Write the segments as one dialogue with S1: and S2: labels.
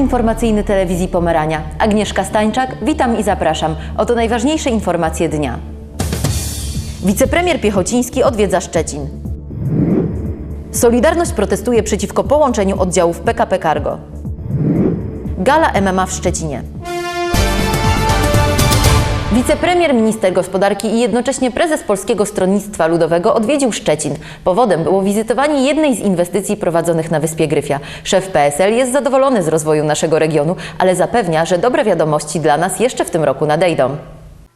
S1: Informacyjny Telewizji Pomerania. Agnieszka Stańczak, witam i zapraszam. Oto najważniejsze informacje dnia. Wicepremier Piechociński odwiedza Szczecin. Solidarność protestuje przeciwko połączeniu oddziałów PKP Cargo. Gala MMA w Szczecinie. Wicepremier, minister gospodarki i jednocześnie prezes Polskiego Stronnictwa Ludowego odwiedził Szczecin. Powodem było wizytowanie jednej z inwestycji prowadzonych na Wyspie Gryfia. Szef PSL jest zadowolony z rozwoju naszego regionu, ale zapewnia, że dobre wiadomości dla nas jeszcze w tym roku nadejdą.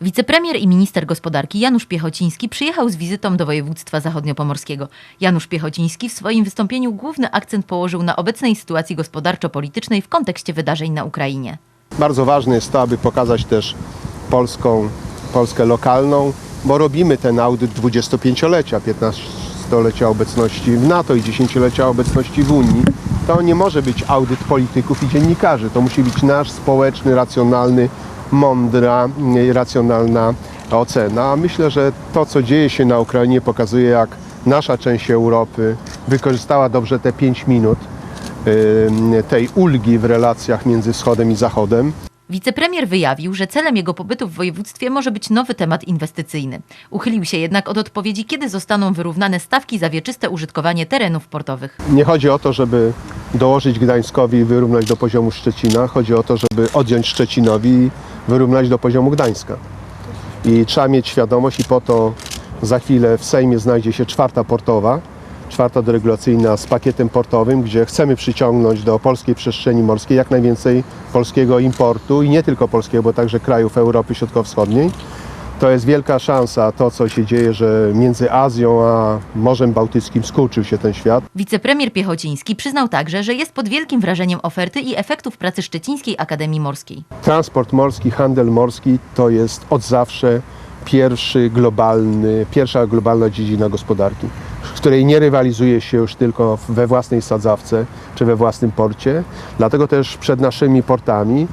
S1: Wicepremier i minister gospodarki Janusz Piechociński przyjechał z wizytą do województwa zachodniopomorskiego. Janusz Piechociński w swoim wystąpieniu główny akcent położył na obecnej sytuacji gospodarczo-politycznej w kontekście wydarzeń na Ukrainie.
S2: Bardzo ważne jest to, aby pokazać też polską, Polskę lokalną, bo robimy ten audyt 25-lecia, 15-lecia obecności w NATO i 10-lecia obecności w Unii. To nie może być audyt polityków i dziennikarzy. To musi być nasz społeczny, racjonalny, mądra, i racjonalna ocena. Myślę, że to, co dzieje się na Ukrainie, pokazuje, jak nasza część Europy wykorzystała dobrze te 5 minut tej ulgi w relacjach między Wschodem i Zachodem.
S1: Wicepremier wyjawił, że celem jego pobytu w województwie może być nowy temat inwestycyjny. Uchylił się jednak od odpowiedzi, kiedy zostaną wyrównane stawki za wieczyste użytkowanie terenów portowych.
S2: Nie chodzi o to, żeby dołożyć Gdańskowi i wyrównać do poziomu Szczecina. Chodzi o to, żeby odjąć Szczecinowi i wyrównać do poziomu Gdańska. I trzeba mieć świadomość i po to za chwilę w Sejmie znajdzie się czwarta portowa, czwarta deregulacyjna z pakietem portowym, gdzie chcemy przyciągnąć do polskiej przestrzeni morskiej jak najwięcej polskiego importu i nie tylko polskiego, bo także krajów Europy Środkowo-Wschodniej. To jest wielka szansa, to co się dzieje, że między Azją a Morzem Bałtyckim skurczył się ten świat.
S1: Wicepremier Piechociński przyznał także, że jest pod wielkim wrażeniem oferty i efektów pracy Szczecińskiej Akademii Morskiej.
S2: Transport morski, handel morski to jest od zawsze pierwszy globalny, pierwsza globalna dziedzina gospodarki, w której nie rywalizuje się już tylko we własnej sadzawce czy we własnym porcie. Dlatego też przed naszymi portami,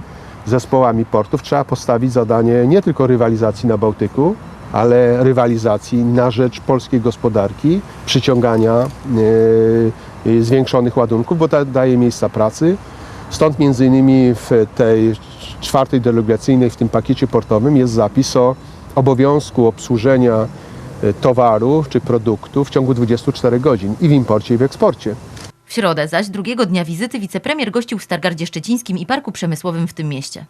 S2: zespołami portów trzeba postawić zadanie nie tylko rywalizacji na Bałtyku, ale rywalizacji na rzecz polskiej gospodarki, przyciągania yy, zwiększonych ładunków, bo to daje miejsca pracy. Stąd między innymi w tej czwartej delegacyjnej, w tym pakiecie portowym jest zapis o obowiązku obsłużenia towaru czy produktu w ciągu 24 godzin i w imporcie i w eksporcie.
S1: W środę zaś, drugiego dnia wizyty, wicepremier gościł w Stargardzie Szczecińskim i Parku Przemysłowym w tym mieście.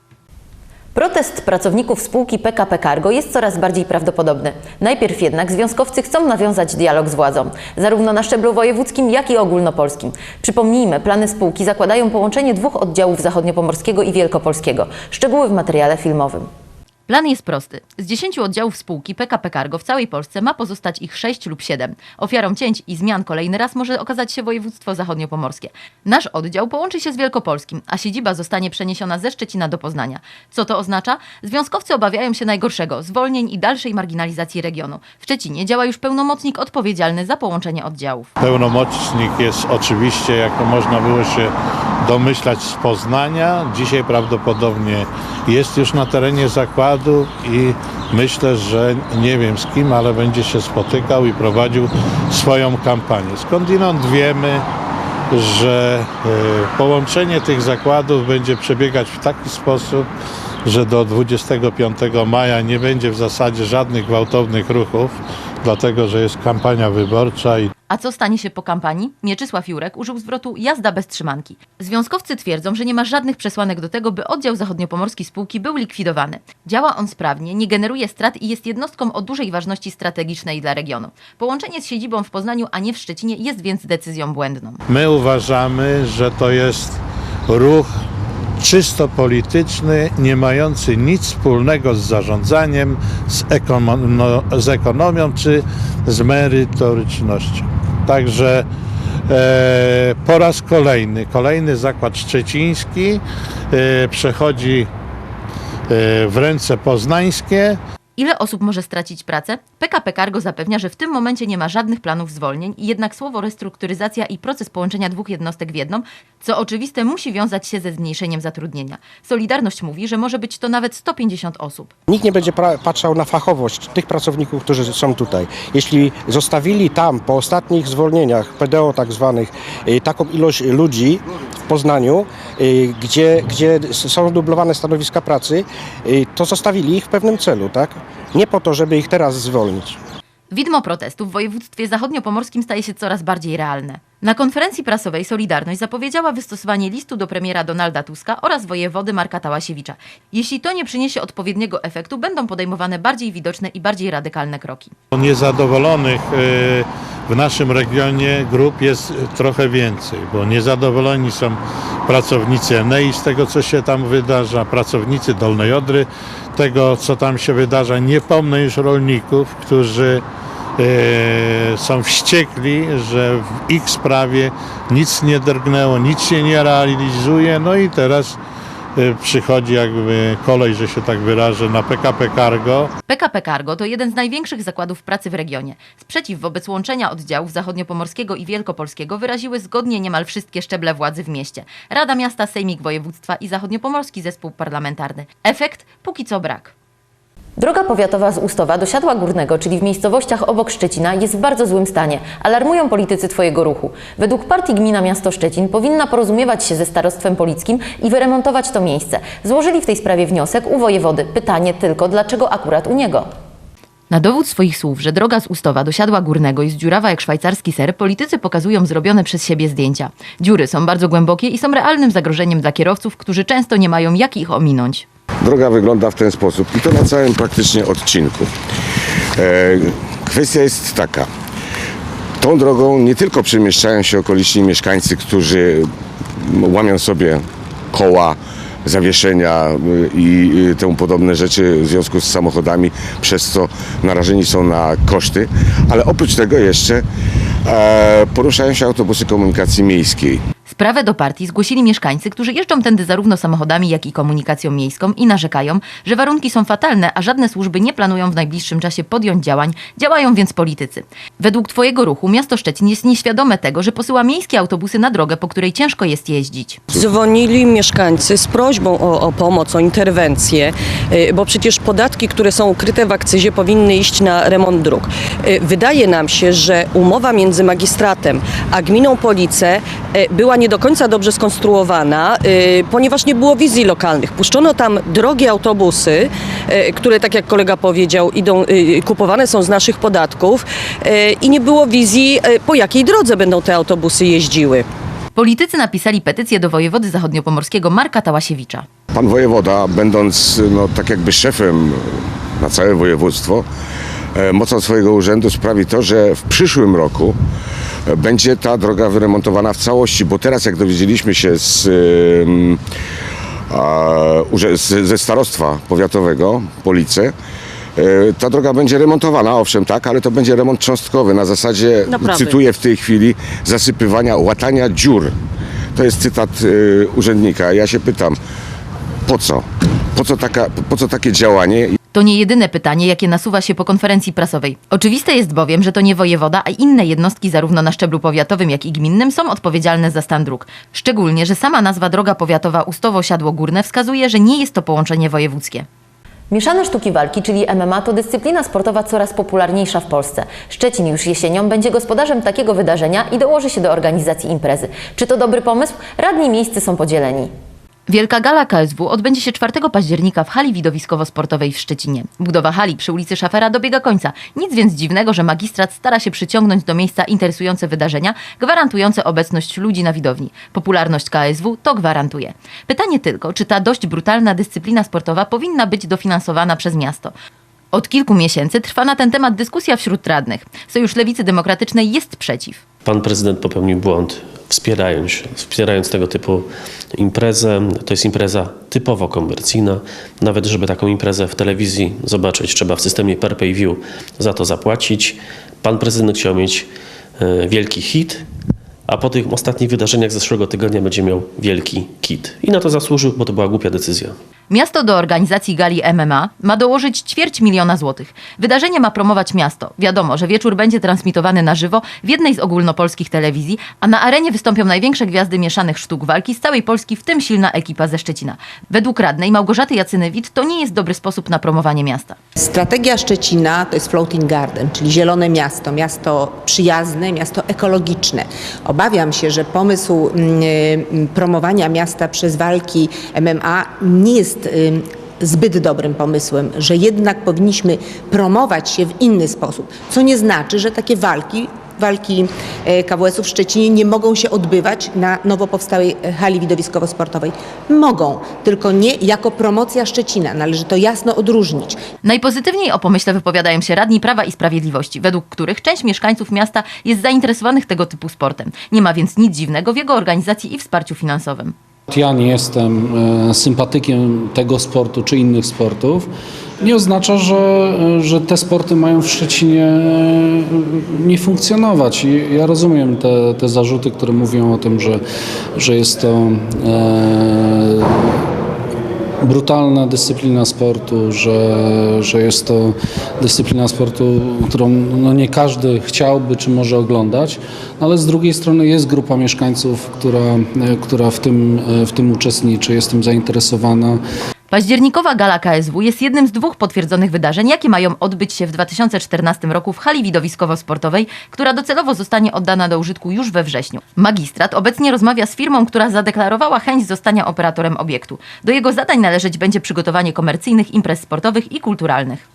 S1: Protest pracowników spółki PKP Cargo jest coraz bardziej prawdopodobny. Najpierw jednak związkowcy chcą nawiązać dialog z władzą, zarówno na szczeblu wojewódzkim, jak i ogólnopolskim. Przypomnijmy, plany spółki zakładają połączenie dwóch oddziałów zachodniopomorskiego i wielkopolskiego. Szczegóły w materiale filmowym. Plan jest prosty. Z 10 oddziałów spółki PKP Cargo w całej Polsce ma pozostać ich 6 lub 7. Ofiarą cięć i zmian kolejny raz może okazać się województwo zachodniopomorskie. Nasz oddział połączy się z Wielkopolskim, a siedziba zostanie przeniesiona ze Szczecina do Poznania. Co to oznacza? Związkowcy obawiają się najgorszego zwolnień i dalszej marginalizacji regionu. W Szczecinie działa już pełnomocnik odpowiedzialny za połączenie oddziałów.
S3: Pełnomocnik jest oczywiście, jak to można było się domyślać, z Poznania. Dzisiaj prawdopodobnie jest już na terenie zakładu i myślę, że nie wiem z kim, ale będzie się spotykał i prowadził swoją kampanię. Skądinąd wiemy, że e, połączenie tych zakładów będzie przebiegać w taki sposób, że do 25 maja nie będzie w zasadzie żadnych gwałtownych ruchów, dlatego że jest kampania wyborcza i
S1: A co stanie się po kampanii? Mieczysław Jurek użył zwrotu jazda bez trzymanki. Związkowcy twierdzą, że nie ma żadnych przesłanek do tego, by oddział zachodniopomorski spółki był likwidowany. Działa on sprawnie, nie generuje strat i jest jednostką o dużej ważności strategicznej dla regionu. Połączenie z siedzibą w Poznaniu, a nie w Szczecinie jest więc decyzją błędną.
S3: My uważamy, że to jest ruch czysto polityczny, nie mający nic wspólnego z zarządzaniem, z, z ekonomią czy z merytorycznością. Także e, po raz kolejny, kolejny zakład szczeciński e, przechodzi e, w ręce poznańskie.
S1: Ile osób może stracić pracę? PKP Cargo zapewnia, że w tym momencie nie ma żadnych planów zwolnień, jednak słowo restrukturyzacja i proces połączenia dwóch jednostek w jedną, co oczywiste musi wiązać się ze zmniejszeniem zatrudnienia. Solidarność mówi, że może być to nawet 150 osób.
S4: Nikt nie będzie patrzał na fachowość tych pracowników, którzy są tutaj. Jeśli zostawili tam po ostatnich zwolnieniach, PDO tak zwanych, y, taką ilość ludzi w Poznaniu, y, gdzie, gdzie są dublowane stanowiska pracy, y, to zostawili ich w pewnym celu, tak? Nie po to, żeby ich teraz zwolnić.
S1: Widmo protestów w województwie zachodniopomorskim staje się coraz bardziej realne. Na konferencji prasowej Solidarność zapowiedziała wystosowanie listu do premiera Donalda Tuska oraz wojewody Marka Tałasiewicza. Jeśli to nie przyniesie odpowiedniego efektu, będą podejmowane bardziej widoczne i bardziej radykalne kroki.
S3: Niezadowolonych y, w naszym regionie grup jest trochę więcej, bo niezadowoleni są pracownicy Enei z tego, co się tam wydarza, pracownicy Dolnej Odry, tego, co tam się wydarza. Nie pomnę już rolników, którzy są wściekli, że w ich sprawie nic nie drgnęło, nic się nie realizuje, no i teraz y, przychodzi jakby kolej, że się tak wyrażę, na PKP Cargo,
S1: PKP Cargo to jeden z największych zakładów pracy w regionie. Sprzeciw wobec łączenia oddziałów zachodniopomorskiego i wielkopolskiego wyraziły zgodnie niemal wszystkie szczeble władzy w mieście. Rada Miasta, Sejmik Województwa i Zachodniopomorski Zespół Parlamentarny. Efekt póki co brak. Droga powiatowa z Ustowa do Siadła Górnego, czyli w miejscowościach obok Szczecina, jest w bardzo złym stanie. Alarmują politycy Twojego ruchu. Według partii Gmina Miasto Szczecin powinna porozumiewać się ze starostwem polickim i wyremontować to miejsce. Złożyli w tej sprawie wniosek u wojewody. Pytanie tylko, dlaczego akurat u niego? Na dowód swoich słów, że droga z Ustowa do Siadła Górnego jest dziurawa jak szwajcarski ser, politycy pokazują zrobione przez siebie zdjęcia. Dziury są bardzo głębokie i są realnym zagrożeniem dla kierowców, którzy często nie mają jak ich ominąć.
S5: Droga wygląda w ten sposób i to na całym praktycznie odcinku. E, kwestia jest taka. Tą drogą nie tylko przemieszczają się okoliczni mieszkańcy, którzy łamią sobie koła, zawieszenia y, i y, temu podobne rzeczy w związku z samochodami, przez co narażeni są na koszty, ale oprócz tego jeszcze e, poruszają się autobusy komunikacji miejskiej.
S1: Sprawę do partii zgłosili mieszkańcy, którzy jeżdżą tędy zarówno samochodami, jak i komunikacją miejską i narzekają, że warunki są fatalne, a żadne służby nie planują w najbliższym czasie podjąć działań, działają więc politycy. Według Twojego ruchu miasto Szczecin jest nieświadome tego, że posyła miejskie autobusy na drogę, po której ciężko jest jeździć.
S6: Dzwonili mieszkańcy z prośbą o, o pomoc, o interwencję, y, bo przecież podatki, które są ukryte w akcyzie powinny iść na remont dróg. Y, Wydaje nam się, że umowa między magistratem a gminą Police była nie do końca dobrze skonstruowana, y, ponieważ nie było wizji lokalnych. Puszczono tam drogie autobusy, y, które tak jak kolega powiedział, idą, kupowane są z naszych podatków i nie było wizji, po jakiej drodze będą te autobusy jeździły.
S1: Politycy napisali petycję do wojewody zachodniopomorskiego Marka Tałasiewicza.
S5: Pan wojewoda, będąc no, tak jakby szefem na całe województwo, e, mocą swojego urzędu sprawi to, że w przyszłym roku e, będzie ta droga wyremontowana w całości, bo teraz jak dowiedzieliśmy się z, ze starostwa powiatowego Police, e, ta droga będzie remontowana, owszem tak, ale to będzie remont cząstkowy na zasadzie, cytuję w tej chwili, zasypywania, łatania dziur. To jest cytat e, urzędnika. Ja się pytam, po co? Po co, taka, po co takie działanie?
S1: To nie jedyne pytanie, jakie nasuwa się po konferencji prasowej. Oczywiste jest bowiem, że to nie wojewoda, a inne jednostki zarówno na szczeblu powiatowym, jak i gminnym są odpowiedzialne za stan dróg. Szczególnie, że sama nazwa droga powiatowa Ustowo-Siadło Górne wskazuje, że nie jest to połączenie wojewódzkie. Mieszane sztuki walki, czyli MMA, to dyscyplina sportowa coraz popularniejsza w Polsce. Szczecin już jesienią będzie gospodarzem takiego wydarzenia i dołoży się do organizacji imprezy. Czy to dobry pomysł? Radni miejscy są podzieleni. Wielka Gala KSW odbędzie się 4 października w hali widowiskowo-sportowej w Szczecinie. Budowa hali przy ulicy Szafera dobiega końca. Nic więc dziwnego, że magistrat stara się przyciągnąć do miejsca interesujące wydarzenia, gwarantujące obecność ludzi na widowni. Popularność KSW to gwarantuje. Pytanie tylko, czy ta dość brutalna dyscyplina sportowa powinna być dofinansowana przez miasto. Od kilku miesięcy trwa na ten temat dyskusja wśród radnych. Sojusz Lewicy Demokratycznej jest przeciw.
S7: Pan prezydent popełnił błąd, wspierając, wspierając tego typu imprezę. To jest impreza typowo komercyjna. Nawet, żeby taką imprezę w telewizji zobaczyć, trzeba w systemie per pay view za to zapłacić. Pan prezydent chciał mieć e, wielki hit, a po tych ostatnich wydarzeniach z zeszłego tygodnia będzie miał wielki kit. I na to zasłużył, bo to była głupia decyzja.
S1: Miasto do organizacji gali MMA ma dołożyć ćwierć miliona złotych. Wydarzenie ma promować miasto. Wiadomo, że wieczór będzie transmitowany na żywo w jednej z ogólnopolskich telewizji, a na arenie wystąpią największe gwiazdy mieszanych sztuk walki z całej Polski, w tym silna ekipa ze Szczecina. Według radnej Małgorzaty Jacynewicz to nie jest dobry sposób na promowanie miasta.
S8: Strategia Szczecina to jest floating garden, czyli zielone miasto, miasto przyjazne, miasto ekologiczne. Obawiam się, że pomysł mm, promowania miasta przez walki MMA nie jest y, zbyt dobrym pomysłem, że jednak powinniśmy promować się w inny sposób, co nie znaczy, że takie walki walki e, KWS-u w Szczecinie nie mogą się odbywać na nowo powstałej e, hali widowiskowo-sportowej. Mogą, tylko nie jako promocja Szczecina. Należy to jasno odróżnić.
S1: Najpozytywniej o pomyśle wypowiadają się radni Prawa i Sprawiedliwości, według których część mieszkańców miasta jest zainteresowanych tego typu sportem. Nie ma więc nic dziwnego w jego organizacji i wsparciu finansowym.
S9: Ja nie jestem e, sympatykiem tego sportu czy innych sportów. Nie oznacza, że, że te sporty mają w Szczecinie e, nie funkcjonować. I ja rozumiem te, te zarzuty, które mówią o tym, że, że jest to e, brutalna dyscyplina sportu, że, że jest to dyscyplina sportu, którą no nie każdy chciałby czy może oglądać, no ale z drugiej strony jest grupa mieszkańców, która, która w, tym, w tym uczestniczy, jest tym zainteresowana.
S1: Październikowa gala KSW jest jednym z dwóch potwierdzonych wydarzeń, jakie mają odbyć się w 2014 roku w hali widowiskowo-sportowej, która docelowo zostanie oddana do użytku już we wrześniu. Magistrat obecnie rozmawia z firmą, która zadeklarowała chęć zostania operatorem obiektu. Do jego zadań należeć będzie przygotowanie komercyjnych imprez sportowych i kulturalnych.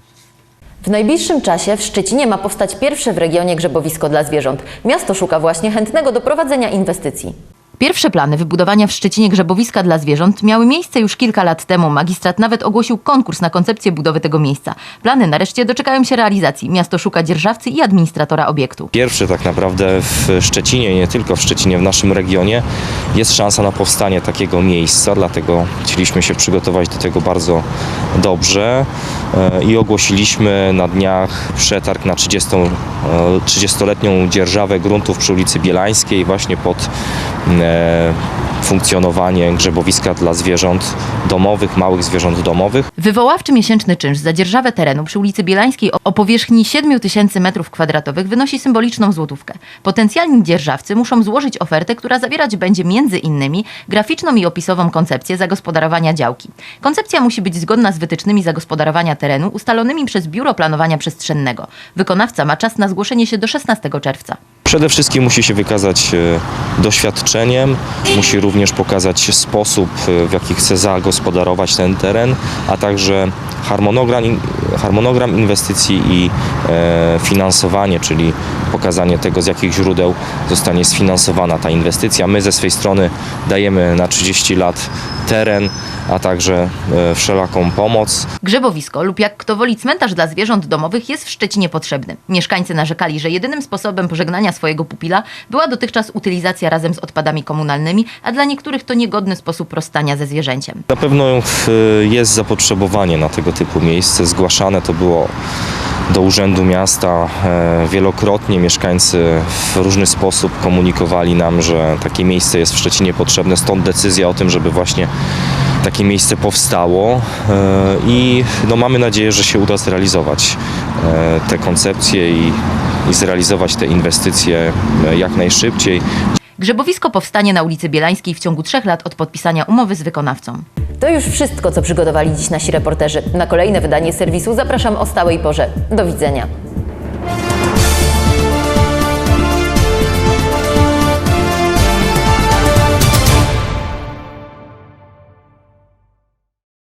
S1: W najbliższym czasie w Szczecinie ma powstać pierwsze w regionie grzebowisko dla zwierząt. Miasto szuka właśnie chętnego do prowadzenia inwestycji. Pierwsze plany wybudowania w Szczecinie grzebowiska dla zwierząt miały miejsce już kilka lat temu. Magistrat nawet ogłosił konkurs na koncepcję budowy tego miejsca. Plany nareszcie doczekają się realizacji. Miasto szuka dzierżawcy i administratora obiektu.
S10: Pierwszy tak naprawdę w Szczecinie, nie tylko w Szczecinie, w naszym regionie jest szansa na powstanie takiego miejsca, dlatego chcieliśmy się przygotować do tego bardzo dobrze e, i ogłosiliśmy na dniach przetarg na 30, e, 30-letnią dzierżawę gruntów przy ulicy Bielańskiej właśnie pod funkcjonowanie grzebowiska dla zwierząt domowych, małych zwierząt domowych.
S1: Wywoławczy miesięczny czynsz za dzierżawę terenu przy ulicy Bielańskiej o- o powierzchni 7 tysięcy m2 wynosi symboliczną złotówkę. Potencjalni dzierżawcy muszą złożyć ofertę, która zawierać będzie między innymi graficzną i opisową koncepcję zagospodarowania działki. Koncepcja musi być zgodna z wytycznymi zagospodarowania terenu ustalonymi przez Biuro Planowania Przestrzennego. Wykonawca ma czas na zgłoszenie się do 16 czerwca.
S10: Przede wszystkim musi się wykazać e, doświadczeniem, musi również pokazać sposób, e, w jaki chce zagospodarować ten teren, a także harmonogram, harmonogram inwestycji i e, finansowanie, czyli pokazanie tego, z jakich źródeł zostanie sfinansowana ta inwestycja. My ze swej strony dajemy na 30 lat teren, a także e, wszelaką pomoc.
S1: Grzebowisko lub jak kto woli cmentarz dla zwierząt domowych jest w Szczecinie potrzebny. Mieszkańcy narzekali, że jedynym sposobem pożegnania swojego pupila była dotychczas utylizacja razem z odpadami komunalnymi, a dla niektórych to niegodny sposób rozstania ze zwierzęciem.
S10: Na pewno e, jest zapotrzebowanie na tego typu miejsce. Zgłaszane to było do Urzędu Miasta e, wielokrotnie. Mieszkańcy w różny sposób komunikowali nam, że takie miejsce jest w Szczecinie potrzebne. Stąd decyzja o tym, żeby właśnie takie miejsce powstało e, i no, mamy nadzieję, że się uda zrealizować e, te koncepcje i, i zrealizować te inwestycje e, jak najszybciej.
S1: Grzebowisko powstanie na ulicy Bielańskiej w ciągu trzech lat od podpisania umowy z wykonawcą. To już wszystko, co przygotowali dziś nasi reporterzy. Na kolejne wydanie serwisu zapraszam o stałej porze. Do widzenia.